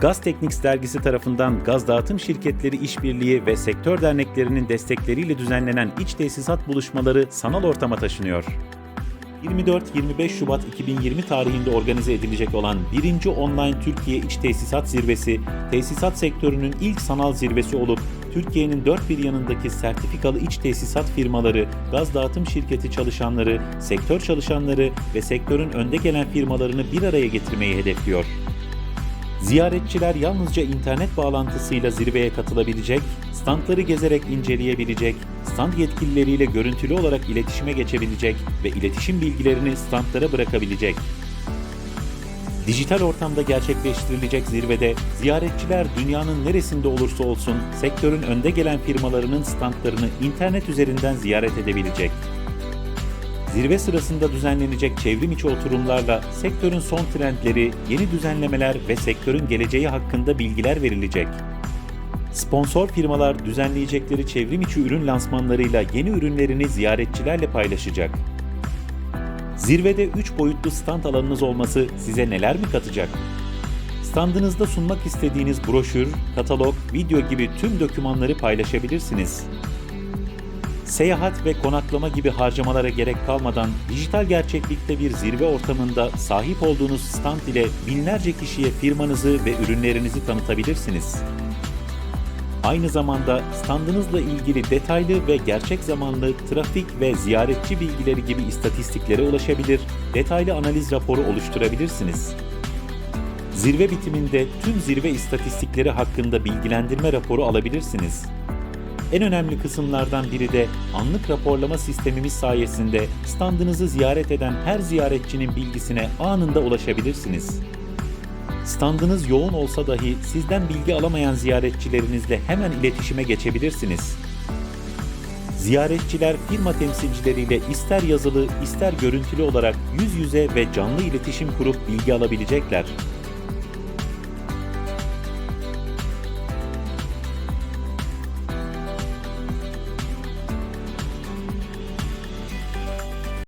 Gaz Tekniks dergisi tarafından gaz dağıtım şirketleri işbirliği ve sektör derneklerinin destekleriyle düzenlenen iç tesisat buluşmaları sanal ortama taşınıyor. 24-25 Şubat 2020 tarihinde organize edilecek olan 1. Online Türkiye İç Tesisat Zirvesi, tesisat sektörünün ilk sanal zirvesi olup Türkiye'nin dört bir yanındaki sertifikalı iç tesisat firmaları, gaz dağıtım şirketi çalışanları, sektör çalışanları ve sektörün önde gelen firmalarını bir araya getirmeyi hedefliyor. Ziyaretçiler yalnızca internet bağlantısıyla zirveye katılabilecek, standları gezerek inceleyebilecek, stand yetkilileriyle görüntülü olarak iletişime geçebilecek ve iletişim bilgilerini standlara bırakabilecek. Dijital ortamda gerçekleştirilecek zirvede ziyaretçiler dünyanın neresinde olursa olsun sektörün önde gelen firmalarının standlarını internet üzerinden ziyaret edebilecek. Zirve sırasında düzenlenecek çevrim içi oturumlarla sektörün son trendleri, yeni düzenlemeler ve sektörün geleceği hakkında bilgiler verilecek. Sponsor firmalar düzenleyecekleri çevrim içi ürün lansmanlarıyla yeni ürünlerini ziyaretçilerle paylaşacak. Zirvede 3 boyutlu stand alanınız olması size neler mi katacak? Standınızda sunmak istediğiniz broşür, katalog, video gibi tüm dokümanları paylaşabilirsiniz. Seyahat ve konaklama gibi harcamalara gerek kalmadan dijital gerçeklikte bir zirve ortamında sahip olduğunuz stand ile binlerce kişiye firmanızı ve ürünlerinizi tanıtabilirsiniz. Aynı zamanda standınızla ilgili detaylı ve gerçek zamanlı trafik ve ziyaretçi bilgileri gibi istatistiklere ulaşabilir, detaylı analiz raporu oluşturabilirsiniz. Zirve bitiminde tüm zirve istatistikleri hakkında bilgilendirme raporu alabilirsiniz. En önemli kısımlardan biri de anlık raporlama sistemimiz sayesinde standınızı ziyaret eden her ziyaretçinin bilgisine anında ulaşabilirsiniz. Standınız yoğun olsa dahi sizden bilgi alamayan ziyaretçilerinizle hemen iletişime geçebilirsiniz. Ziyaretçiler firma temsilcileriyle ister yazılı ister görüntülü olarak yüz yüze ve canlı iletişim kurup bilgi alabilecekler.